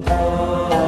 Gün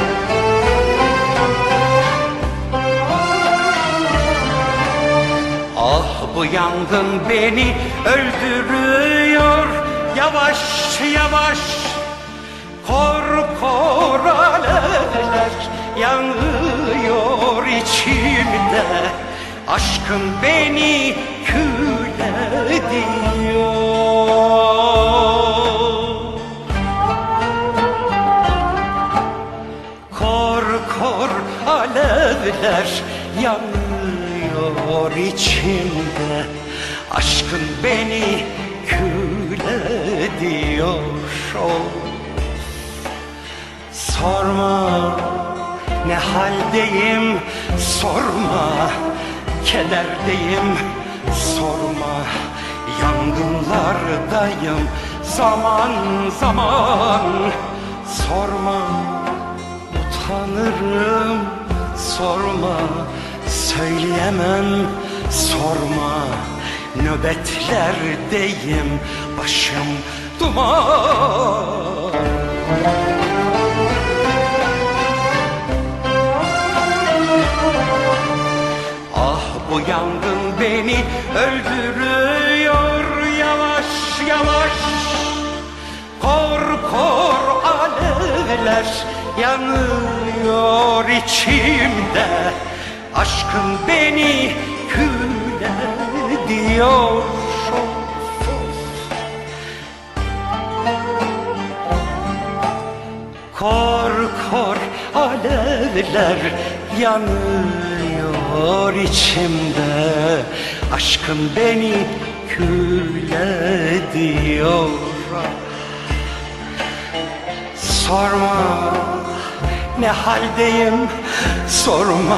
bu yangın beni öldürüyor. Yavaş yavaş. Kor kor alevler yanıyor içimde. Aşkın beni kül ediyor Kor kor alevler yanıyor içimde Aşkın beni kül ediyor. Sorma ne haldeyim? Sorma Kederdeyim. Sorma Yangınlardayım. Zaman zaman. Sorma utanırım. Sorma Söyleyemem sorma. Nöbetlerdeyim başım duman. Ah bu yangın beni öldürüyor. Yavaş yavaş. Kor kor alevler yanıyor içimde Aşkın beni kül ediyor Kor kor alevler yanıyor içimde. Aşkın beni kül ediyor Sorma ne haldeyim? Sorma